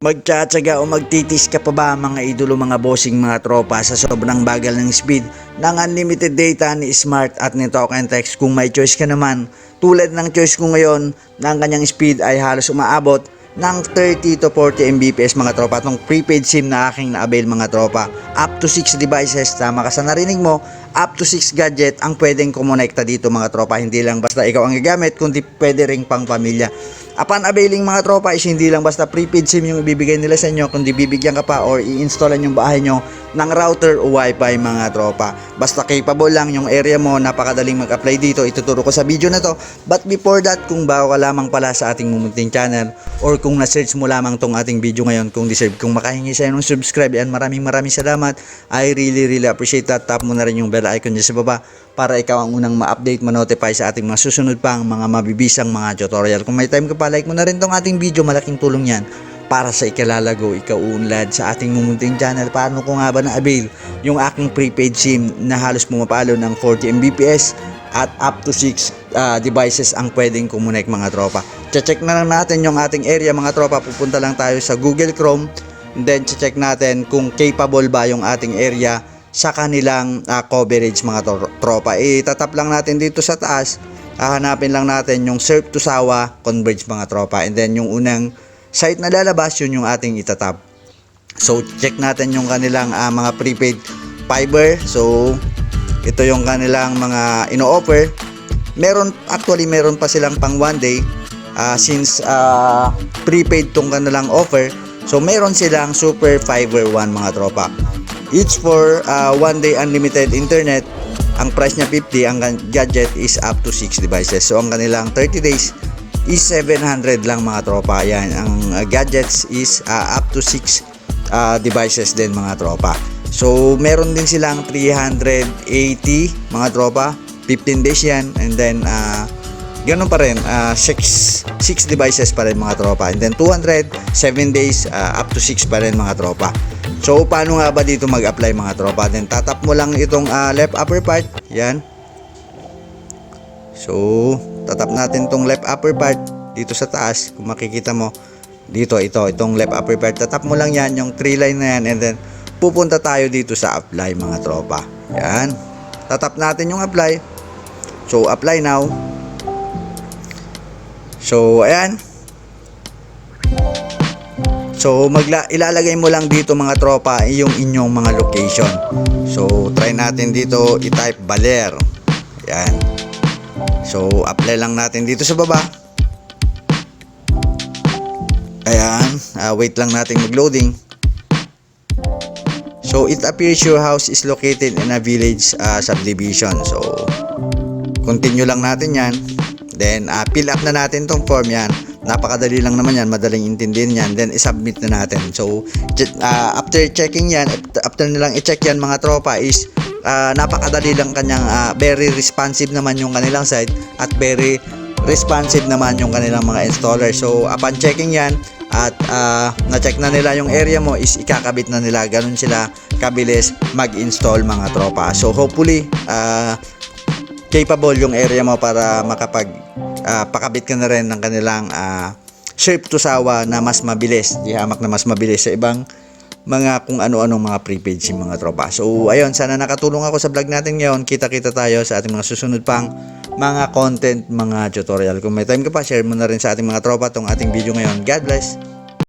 Magtsatsaga o magtitis ka pa ba mga idolo mga bossing mga tropa sa sobrang bagal ng speed ng unlimited data ni Smart at ni Talk and Text? Kung may choice ka naman tulad ng choice ko ngayon na ang kanyang speed ay halos umaabot ng 30 to 40 Mbps mga tropa itong prepaid SIM na aking na-avail mga tropa up to 6 devices. Tama ka sa narinig mo up to 6 gadget ang pwedeng kumonekta dito mga tropa. Hindi lang basta ikaw ang gagamit kundi pwede ring pang pamilya Upon availing mga tropa is hindi lang basta prepaid SIM yung ibibigay nila sa inyo kundi bibigyan ka pa or i-installan yung bahay nyo ng router o wifi mga tropa. Basta capable lang yung area mo, napakadaling mag-apply dito, ituturo ko sa video na to. But before that, kung bago ka lamang pala sa ating mumunting channel or kung na-search mo lamang tong ating video ngayon kung deserve kung makahingi sa'yo ng subscribe and maraming maraming salamat. I really really appreciate that. Tap mo na rin yung bell icon dyan sa baba para ikaw ang unang ma-update, ma-notify sa ating mga susunod pang mga mabibisang mga tutorial. Kung may time ka pa, like mo na rin tong ating video, malaking tulong yan para sa ikalalago, ikaw unlad sa ating mumunting channel. Paano ko nga ba na-avail yung aking prepaid SIM na halos pumapalo ng 40 Mbps at up to 6 ah, devices ang pwedeng kumunek mga tropa. Check na lang natin yung ating area mga tropa. Pupunta lang tayo sa Google Chrome. Then check natin kung capable ba yung ating area sa kanilang ah, coverage mga tro- tropa. Itatap lang natin dito sa taas. Hahanapin lang natin yung Surf to Sawa Converge mga tropa. And then yung unang site na lalabas, yun yung ating itatap. So check natin yung kanilang ah, mga prepaid fiber. So ito yung kanilang mga ino-offer. Meron actually meron pa silang pang one day ah, since ah, prepaid tong kanilang offer. So meron silang Super Fiber 1 mga tropa. Each for ah, one day unlimited internet. Ang price niya 50, ang gadget is up to 6 devices. So ang kanilang 30 days is 700 lang mga tropa. Yan, ang ah, gadgets is ah, up to 6 ah, devices din mga tropa. So, meron din silang 380 mga tropa. 15 days yan. And then, ah, ganun pa rin. 6 6 devices pa rin mga tropa. And then, 200, 7 days, ah, up to 6 pa rin mga tropa. So, paano nga ba dito mag-apply mga tropa? Then, tatap mo lang itong ah, left upper part. Yan. So, tatap natin tong left upper part dito sa taas. Kung makikita mo, dito, ito, itong left upper part. Tatap mo lang yan, yung three line na yan. And then, pupunta tayo dito sa apply mga tropa. Yan. Tatap natin yung apply. So, apply now. So, ayan. So, magla ilalagay mo lang dito mga tropa yung inyong mga location. So, try natin dito i-type Baler. Yan. So, apply lang natin dito sa baba. Ayan. Ah, wait lang natin mag-loading. So, it appears your house is located in a village ah, subdivision. So, continue lang natin yan. Then, ah, fill up na natin tong form yan. Napakadali lang naman yan, madaling intindihin yan. Then, isubmit na natin. So, ah, after checking yan, after nilang i-check yan mga tropa is ah, napakadali lang kanyang ah, very responsive naman yung kanilang site at very responsive naman yung kanilang mga installer. So, upon checking yan, at ah, na-check na nila yung area mo is ikakabit na nila. Ganun sila kabilis mag-install mga tropa. So, hopefully, ah, capable yung area mo para makapag ah, pakabit ka na rin ng kanilang ah, shape to sawa na mas mabilis, di hamak na mas mabilis sa ibang mga kung ano-anong mga prepaid SIM mga tropa. So ayun, sana nakatulong ako sa vlog natin ngayon. Kita-kita tayo sa ating mga susunod pang mga content, mga tutorial. Kung may time ka pa, share mo na rin sa ating mga tropa tong ating video ngayon. God bless!